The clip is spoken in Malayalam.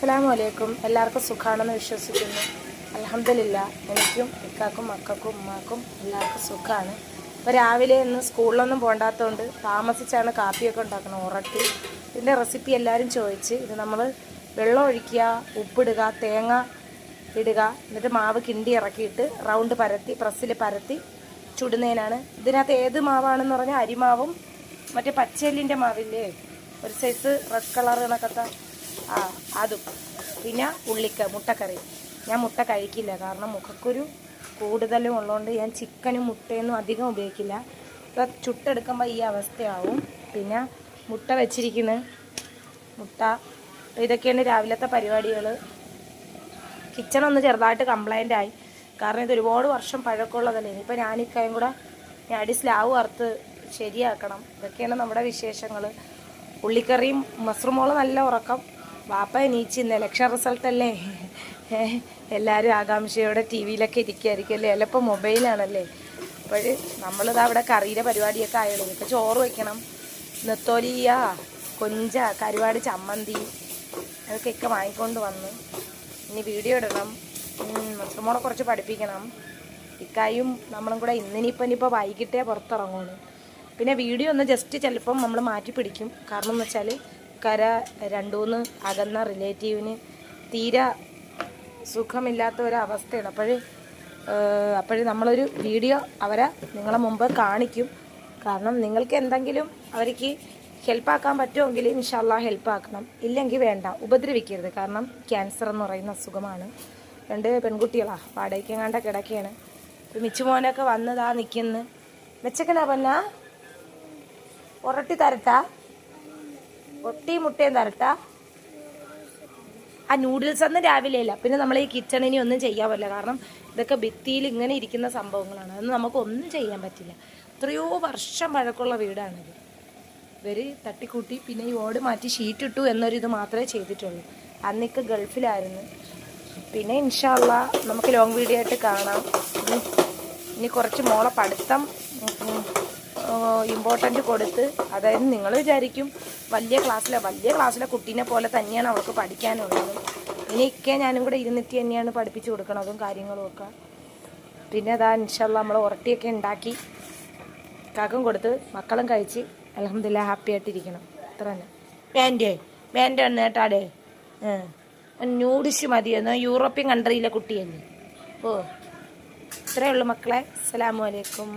അസ്സലാമു അലൈക്കും എല്ലാവർക്കും സുഖമാണെന്ന് വിശ്വസിക്കുന്നു. അലഹമില്ല എനിക്കും ഇക്കാക്കും മക്കൾക്കും ഉമ്മാക്കും എല്ലാവർക്കും സുഖമാണ് ഇപ്പോൾ രാവിലെ ഇന്ന് സ്കൂളിലൊന്നും പോണ്ടാത്തതുകൊണ്ട് താമസിച്ചാണ് കാപ്പിയൊക്കെ ഉണ്ടാക്കുന്നത് ഉറക്കി. ഇതിന്റെ റെസിപ്പി എല്ലാവരും ചോദിച്ച് ഇത് നമ്മൾ വെള്ളം ഒഴിക്കുക ഉപ്പിടുക തേങ്ങ ഇടുക എന്നിട്ട് മാവ് കിണ്ടി ഇറക്കിയിട്ട് റൗണ്ട് പരത്തി പ്രസ്സിൽ പരത്തി ചുടുന്നതിനാണ്. ഇതിനകത്ത് ഏത് മാവാണെന്ന് പറഞ്ഞാൽ അരിമാവും മറ്റേ പച്ചലിന്റെ മാവില്ലേ? ഒരു സൈസ് റെഡ് കളർ കണക്കത്തെ ആ അതും. പിന്നെ ഉള്ളിക്ക മുട്ടക്കറി. ഞാൻ മുട്ട കഴിക്കില്ല. കാരണം മുഖക്കുരു കൂടുതലും ഉള്ളതുകൊണ്ട് ഞാൻ ചിക്കനും മുട്ടയൊന്നും അധികം ഉപയോഗിക്കില്ല. ഇപ്പം ചുട്ടെടുക്കുമ്പോൾ ഈ അവസ്ഥയാവും. പിന്നെ മുട്ട വെച്ചിരിക്കുന്നു. മുട്ട. ഇതൊക്കെയാണ് രാവിലത്തെ പരിപാടികൾ കിച്ചൺ ഒന്ന് ചെറുതായിട്ട് കംപ്ലൈന്റ് ആയി. കാരണം ഇത് ഒരുപാട് വർഷം പഴക്കമുള്ളതല്ലേ ഇനിയിപ്പോൾ ഞാനിക്കായും കൂടെ ഞാൻ അടി സ്ലാവ് വറുത്ത് ശരിയാക്കണം. ഇതൊക്കെയാണ് നമ്മുടെ വിശേഷങ്ങൾ ഉള്ളിക്കറിയും മസ്റുമോൾ നല്ല ഉറക്കം. വാപ്പ എണീച്ച് ഇലക്ഷൻ റിസൾട്ടല്ലേ എല്ലാവരും ആകാംക്ഷയോടെ ടി വിയിലൊക്കെ ഇരിക്കുകയായിരിക്കും അല്ലേ ചിലപ്പോൾ മൊബൈലാണല്ലേ? അപ്പോൾ നമ്മളിതാ അവിടെ കറിയുടെ പരിപാടിയൊക്കെ ആയുള്ളൂ ഇപ്പോൾ ചോറ് വയ്ക്കണം നെത്തോലിയ കൊഞ്ച കരുവാട് ചമ്മന്തി അതൊക്കെയൊക്കെ വാങ്ങിക്കൊണ്ട് വന്ന് ഇനി വീഡിയോ ഇടണം. മുസ്ലിമോളെ കുറച്ച് പഠിപ്പിക്കണം. ഇക്കായും നമ്മളും കൂടെ ഇന്നിനിപ്പോൾ ഇനിയിപ്പോൾ വൈകിട്ടേ പുറത്തിറങ്ങുള്ളൂ. പിന്നെ വീഡിയോ ഒന്ന് ജസ്റ്റ് ചിലപ്പം നമ്മൾ മാറ്റി പിടിക്കും കാരണം എന്ന് വെച്ചാൽ കര രണ്ടുമൂന്ന് അകന്ന റിലേറ്റീവിന് തീരെ സുഖമില്ലാത്ത ഒരവസ്ഥയാണ് അപ്പോൾ അപ്പോഴും നമ്മളൊരു വീഡിയോ അവരെ നിങ്ങളെ മുമ്പ് കാണിക്കും. കാരണം നിങ്ങൾക്ക് എന്തെങ്കിലും അവർക്ക് ഹെൽപ്പാക്കാൻ പറ്റുമെങ്കിൽ ഇൻഷാല്ല ഹെൽപ്പാക്കണം ഇല്ലെങ്കിൽ വേണ്ട ഉപദ്രവിക്കരുത്. കാരണം ക്യാൻസർ എന്ന് പറയുന്ന അസുഖമാണ്. രണ്ട് പെൺകുട്ടികളാണ് വാടകയ്ക്കെങ്ങാണ്ട കിടക്കുകയാണ് ഇപ്പം മിച്ചുമോനൊക്കെ വന്നതാ നിൽക്കുന്നു മെച്ചക്കനാ പന്നാ? ഒരട്ടി തരട്ടാ? ഒട്ടി മുട്ടയും തരട്ടാ. ആ നൂഡിൽസ് ഒന്നും രാവിലെ ഇല്ല. പിന്നെ നമ്മൾ ഈ കിച്ചണിനി ഒന്നും ചെയ്യാൻ പറ്റില്ല. കാരണം ഇതൊക്കെ ഭിത്തിയിൽ ഇങ്ങനെ ഇരിക്കുന്ന സംഭവങ്ങളാണ്. നമുക്ക് ഒന്നും ചെയ്യാൻ പറ്റില്ല. എത്രയോ വർഷം പഴക്കമുള്ള വീടാണിത്. ഇവർ തട്ടിക്കൂട്ടി പിന്നെ ഈ ഓട് മാറ്റി ഷീറ്റ് ഇട്ടു എന്നൊരിത് മാത്രമേ ചെയ്തിട്ടുള്ളൂ. അന്നൊക്കെ ഗൾഫിലായിരുന്നു. പിന്നെ ഇൻഷാല്ല നമുക്ക് ലോങ് വീഡിയോ ആയിട്ട് കാണാം. ഇനി കുറച്ച് മോളെ പഠിത്തം ഇമ്പോർട്ടന്റ് കൊടുത്ത് അതായത് നിങ്ങൾ വിചാരിക്കും വലിയ ക്ലാസ്സിലെ വലിയ ക്ലാസ്സിലെ കുട്ടീനെ പോലെ തന്നെയാണ് അവൾക്ക് പഠിക്കാനുള്ളത്. ഇനിയൊക്കെ ഞാനും കൂടെ ഇരുന്നിട്ട് തന്നെയാണ് പഠിപ്പിച്ചു കൊടുക്കണതും കാര്യങ്ങളും ഒക്കെ. പിന്നെ അതാ ഇൻഷല്ല നമ്മൾ ഉറട്ടിയൊക്കെ ഉണ്ടാക്കി കാക്കും കൊടുത്ത് മക്കളും കഴിച്ച് അലഹമില്ല ഹാപ്പി ആയിട്ടിരിക്കണം. അത്ര തന്നെ. വേണ്ടേ വേണ്ട നേട്ടാടേ ന്യൂഡിഷ് മതിയെന്ന് യൂറോപ്യൻ കൺട്രിയിലെ കുട്ടിയല്ലേ? ഓ. ഇത്രയേ ഉള്ളൂ മക്കളെ. അസ്സലാമു അലൈക്കും.